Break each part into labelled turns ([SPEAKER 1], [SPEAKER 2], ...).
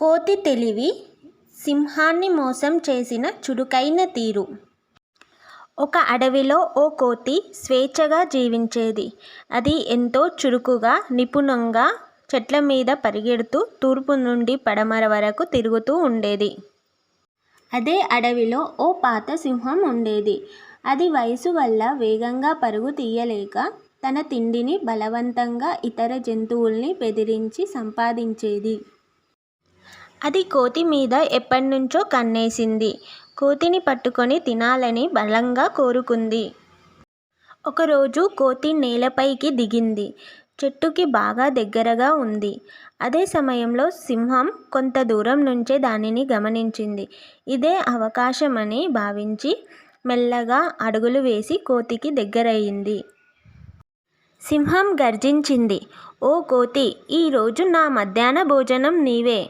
[SPEAKER 1] కోతి తెలివి సింహాన్ని మోసం చేసిన చురుకైన తీరు. ఒక అడవిలో ఓ కోతి స్వేచ్ఛగా జీవించేది. అది ఎంతో చురుకుగా నిపుణంగా చెట్ల మీద పరిగెడుతూ తూర్పు నుండి పడమర వరకు తిరుగుతూ ఉండేది. అదే అడవిలో ఓ పాత సింహం ఉండేది. అది వయసు వల్ల వేగంగా పరుగు తీయలేక తన తిండిని బలవంతంగా ఇతర జంతువుల్ని బెదిరించి సంపాదించేది. అది కోతి మీద ఎప్పటినుంచో కన్నేసింది. కోతిని పట్టుకొని తినాలని బలంగా కోరుకుంది. ఒకరోజు కోతి నేలపైకి దిగింది. చెట్టుకి బాగా దగ్గరగా ఉంది. అదే సమయంలో సింహం కొంత దూరం నుంచే దానిని గమనించింది. ఇదే అవకాశమని భావించి మెల్లగా అడుగులు వేసి కోతికి దగ్గరయ్యింది సింహం గర్జించింది. ఓ కోతి ఈరోజు నా మధ్యాహ్న భోజనం నీవే.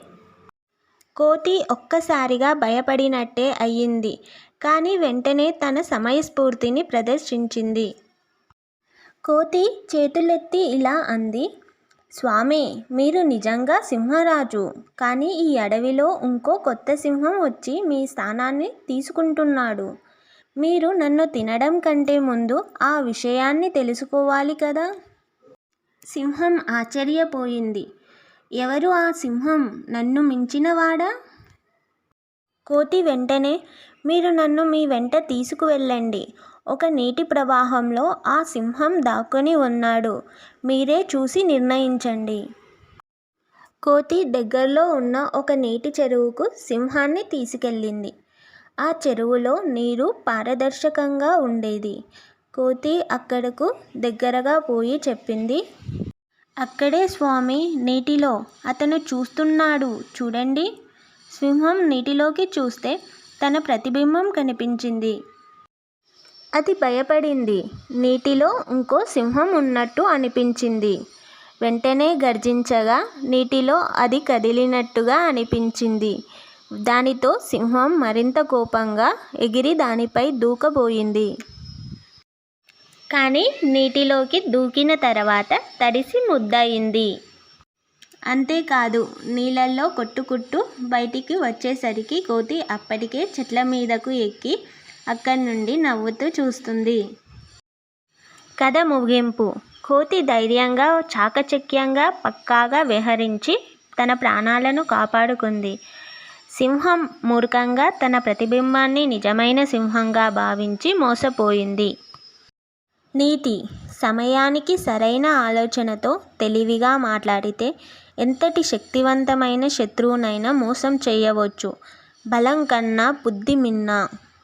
[SPEAKER 1] కోతి ఒక్కసారిగా భయపడినట్టే అయ్యింది. కానీ వెంటనే తన సమయస్ఫూర్తిని ప్రదర్శించింది. కోతి చేతులెత్తి ఇలా అంది స్వామి మీరు నిజంగా సింహరాజు. కానీ ఈ అడవిలో ఇంకో కొత్త సింహం వచ్చి మీ స్థానాన్ని తీసుకుంటున్నాడు. మీరు నన్ను తినడం కంటే ముందు ఆ విషయాన్ని తెలుసుకోవాలి కదా సింహం ఆశ్చర్యపోయింది. ఎవరు ఆ సింహం? నన్ను మించినవాడా? కోతి వెంటనే మీరు నన్ను మీ వెంట తీసుకువెళ్ళండి. ఒక నీటి ప్రవాహంలో ఆ సింహం దాక్కుని ఉన్నాడు. మీరే చూసి నిర్ణయించండి. కోతి దగ్గరలో ఉన్న ఒక నీటి చెరువుకు సింహాన్ని తీసుకెళ్ళింది. ఆ చెరువులో నీరు పారదర్శకంగా ఉండేది. కోతి అక్కడకు దగ్గరగా పోయి చెప్పింది అక్కడే స్వామి నీటిలో అతను చూస్తున్నాడు. చూడండి. సింహం నీటిలోకి చూస్తే తన ప్రతిబింబం కనిపించింది. అది భయపడింది. నీటిలో ఇంకో సింహం ఉన్నట్టు అనిపించింది. వెంటనే గర్జించగా నీటిలో అది కదిలినట్టుగా అనిపించింది. దానితో సింహం మరింత కోపంగా ఎగిరి దానిపై దూకబోయింది. కానీ నీటిలోకి దూకిన తర్వాత తడిసి ముద్దయింది. అంతేకాదు నీళ్ళల్లో కొట్టుకుంటూ బయటికి వచ్చేసరికి కోతి అప్పటికే చెట్ల మీదకు ఎక్కి అక్కడి నుండి నవ్వుతూ చూస్తుంది. కథ ముగింపు. కోతి ధైర్యంగా చాకచక్యంగా పక్కాగా విహరించి తన ప్రాణాలను కాపాడుకుంది. సింహం మూర్ఖంగా తన ప్రతిబింబాన్ని నిజమైన సింహంగా భావించి మోసపోయింది. నీతి సమయానికి సరైన ఆలోచనతో తెలివిగా మాట్లాడితే ఎంతటి శక్తివంతమైన శత్రువునైనా మోసం చేయవచ్చు. బలం కన్నా బుద్ధి మిన్న